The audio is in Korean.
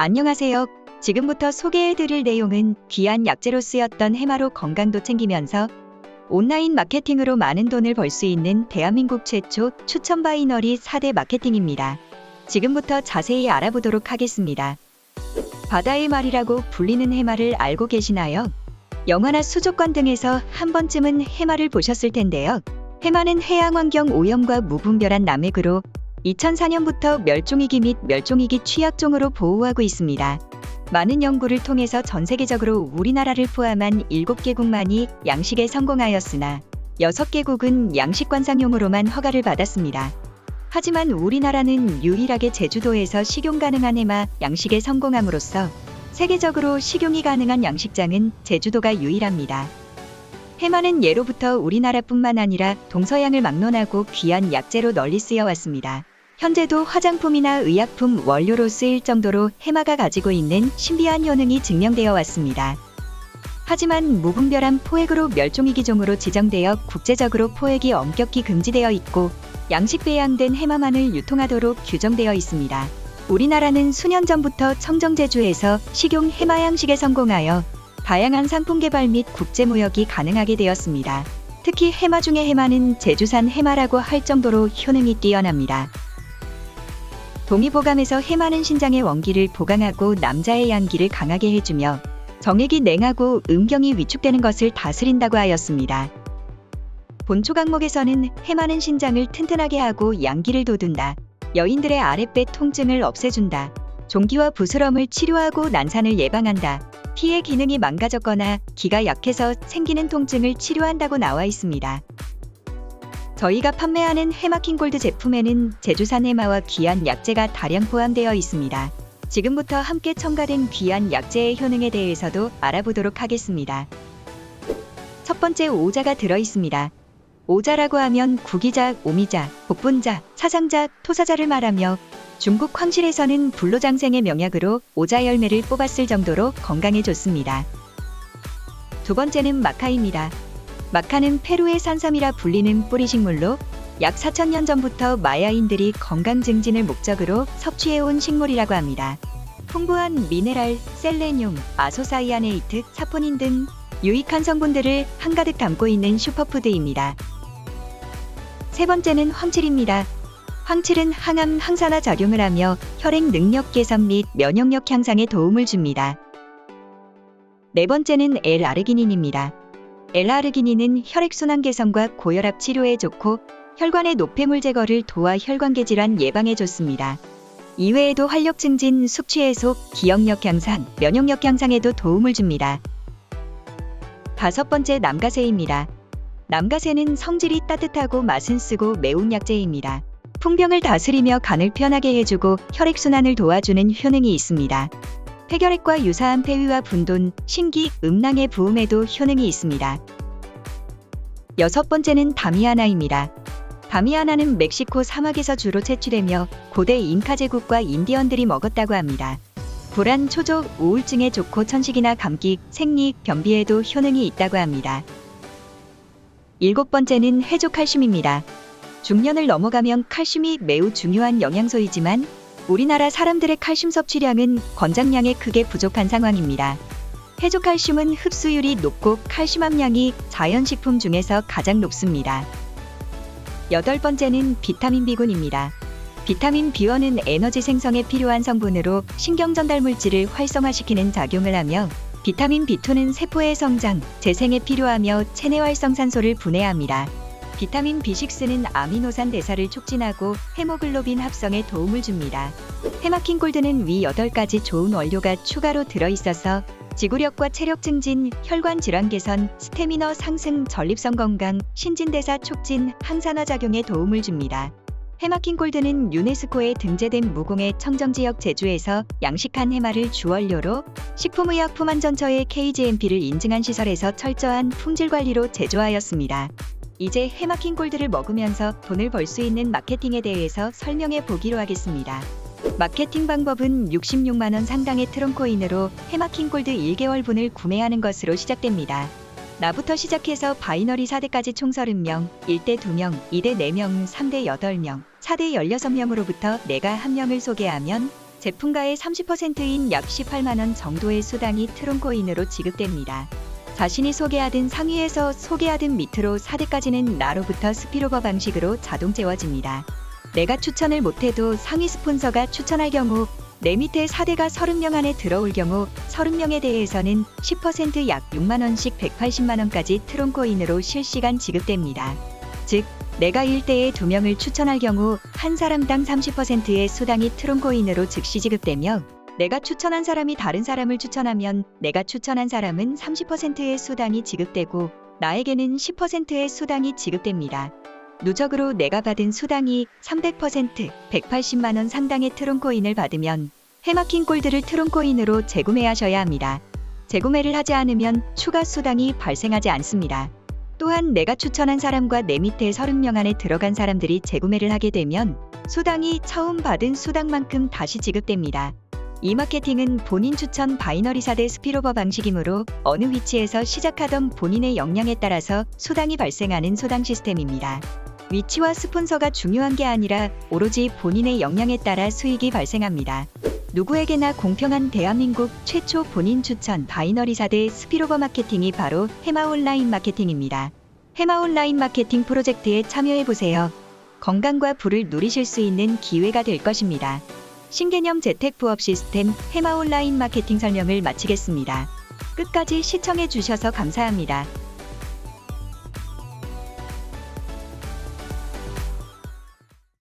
안녕하세요. 지금부터 소개해드릴 내용은 귀한 약재로 쓰였던 해마로 건강도 챙기면서 온라인 마케팅으로 많은 돈을 벌 수 있는 대한민국 최초 추천 바이너리 4대 마케팅입니다. 지금부터 자세히 알아보도록 하겠습니다. 바다의 말이라고 불리는 해마를 알고 계시나요? 영화나 수족관 등에서 한 번쯤은 해마를 보셨을 텐데요. 해마는 해양 환경 오염과 무분별한 남획으로 2004년부터 멸종위기 및 멸종위기 취약종으로 보호하고 있습니다. 많은 연구를 통해서 전 세계적으로 우리나라를 포함한 7개국만이 양식에 성공하였으나 6개국은 양식 관상용으로만 허가를 받았습니다. 하지만 우리나라는 유일하게 제주도에서 식용 가능한 해마 양식에 성공함으로써 세계적으로 식용이 가능한 양식장은 제주도가 유일합니다. 해마는 예로부터 우리나라뿐만 아니라 동서양을 막론하고 귀한 약재로 널리 쓰여왔습니다. 현재도 화장품이나 의약품 원료로 쓰일 정도로 해마가 가지고 있는 신비한 효능이 증명되어 왔습니다. 하지만 무분별한 포획으로 멸종위기종으로 지정되어 국제적으로 포획이 엄격히 금지되어 있고 양식 배양된 해마만을 유통하도록 규정되어 있습니다. 우리나라는 수년 전부터 청정제주에서 식용 해마 양식에 성공하여 다양한 상품 개발 및 국제 무역이 가능하게 되었습니다. 특히 해마 중의 해마는 제주산 해마라고 할 정도로 효능이 뛰어납니다. 동의보감에서 해마는 신장의 원기를 보강하고 남자의 양기를 강하게 해주며 정액이 냉하고 음경이 위축되는 것을 다스린다고 하였습니다. 본초 강목에서는 해마는 신장을 튼튼하게 하고 양기를 돋운다. 여인들의 아랫배 통증을 없애준다. 종기와 부스럼을 치료하고 난산을 예방한다. 피의 기능이 망가졌거나 기가 약해서 생기는 통증을 치료한다고 나와 있습니다. 저희가 판매하는 해마킹 골드 제품에는 제주산 해마와 귀한 약재가 다량 포함되어 있습니다. 지금부터 함께 첨가된 귀한 약재의 효능에 대해서도 알아보도록 하겠습니다. 첫 번째 오자가 들어 있습니다. 오자라고 하면 구기자, 오미자, 복분자, 사상자, 토사자를 말하며 중국 황실에서는 불로장생의 명약으로 오자 열매를 뽑았을 정도로 건강에 좋습니다. 두 번째는 마카입니다. 마카는 페루의 산삼이라 불리는 뿌리식물로 약 4천년 전부터 마야인들이 건강 증진을 목적으로 섭취해온 식물이라고 합니다. 풍부한 미네랄, 셀레늄, 아소사이아네이트, 사포닌 등 유익한 성분들을 한가득 담고 있는 슈퍼푸드입니다. 세 번째는 황칠입니다. 황칠은 항암 항산화 작용을 하며 혈액 능력 개선 및 면역력 향상에 도움을 줍니다. 네 번째는 L-아르기닌입니다. L-아르기닌은 혈액순환 개선과 고혈압 치료에 좋고 혈관의 노폐물 제거를 도와 혈관계 질환 예방에 좋습니다. 이외에도 활력 증진, 숙취 해소, 기억력 향상, 면역력 향상에도 도움을 줍니다. 다섯 번째 남가세입니다. 남가세는 성질이 따뜻하고 맛은 쓰고 매운 약재입니다. 풍병을 다스리며 간을 편하게 해주고 혈액순환을 도와주는 효능이 있습니다. 폐결핵과 유사한 폐위와 분돈, 신기, 음낭의 부음에도 효능이 있습니다. 여섯 번째는 다미아나입니다. 다미아나는 멕시코 사막에서 주로 채취되며 고대 잉카 제국과 인디언들이 먹었다고 합니다. 불안, 초족, 우울증에 좋고 천식이나 감기, 생리, 변비에도 효능이 있다고 합니다. 일곱 번째는 해조 칼슘입니다. 중년을 넘어가면 칼슘이 매우 중요한 영양소이지만 우리나라 사람들의 칼슘 섭취량은 권장량에 크게 부족한 상황입니다. 해조칼슘은 흡수율이 높고 칼슘 함량이 자연식품 중에서 가장 높습니다. 여덟 번째는 비타민 B군입니다. 비타민 B1은 에너지 생성에 필요한 성분으로 신경 전달 물질을 활성화시키는 작용을 하며 비타민 B2는 세포의 성장, 재생에 필요하며 체내 활성산소를 분해합니다. 비타민 B6는 아미노산 대사를 촉진하고 헤모글로빈 합성에 도움을 줍니다. 해마킨 골드는 위 8가지 좋은 원료가 추가로 들어있어서 지구력과 체력 증진, 혈관 질환 개선, 스태미너 상승, 전립선 건강, 신진대사 촉진, 항산화 작용에 도움을 줍니다. 해마킨 골드는 유네스코에 등재된 무공해 청정지역 제주에서 양식한 해마를 주원료로 식품의약품안전처의 KGMP를 인증한 시설에서 철저한 품질 관리로 제조하였습니다. 이제 해마킨 골드를 먹으면서 돈을 벌 수 있는 마케팅에 대해서 설명해 보기로 하겠습니다. 마케팅 방법은 66만원 상당의 트럼코인으로 해마킨 골드 1개월분을 구매하는 것으로 시작됩니다. 나부터 시작해서 바이너리 4대까지 총 30명, 1대 2명, 2대 4명, 3대 8명, 4대 16명으로부터 내가 한 명을 소개하면 제품가의 30%인 약 18만원 정도의 수당이 트론코인으로 지급됩니다. 자신이 소개하든 상위에서 소개하든 밑으로 4대까지는 나로부터 스피로버 방식으로 자동 채워집니다. 내가 추천을 못해도 상위 스폰서가 추천할 경우 내 밑에 4대가 30명 안에 들어올 경우 30명에 대해서는 10%약 6만원씩 180만원까지 트론코인으로 실시간 지급됩니다. 즉, 내가 1대에 2명을 추천할 경우 한 사람당 30%의 수당이 트론코인으로 즉시 지급되며 내가 추천한 사람이 다른 사람을 추천하면 내가 추천한 사람은 30%의 수당이 지급되고 나에게는 10%의 수당이 지급됩니다. 누적으로 내가 받은 수당이 300% 180만원 상당의 트론코인을 받으면 해마킹 골드를 트론코인으로 재구매하셔야 합니다. 재구매를 하지 않으면 추가 수당이 발생하지 않습니다. 또한 내가 추천한 사람과 내 밑에 30명 안에 들어간 사람들이 재구매를 하게 되면 수당이 처음 받은 수당만큼 다시 지급됩니다. 이 마케팅은 본인 추천 바이너리 4대 스피로버 방식이므로 어느 위치에서 시작하던 본인의 역량에 따라서 수당이 발생하는 수당 시스템입니다. 위치와 스폰서가 중요한 게 아니라 오로지 본인의 역량에 따라 수익이 발생합니다. 누구에게나 공평한 대한민국 최초 본인 추천 바이너리 4대 스피로버 마케팅이 바로 해마 온라인 마케팅입니다. 해마 온라인 마케팅 프로젝트에 참여해보세요. 건강과 부를 누리실 수 있는 기회가 될 것입니다. 신개념 재택 부업 시스템 해마 온라인 마케팅 설명을 마치겠습니다. 끝까지 시청해 주셔서 감사합니다.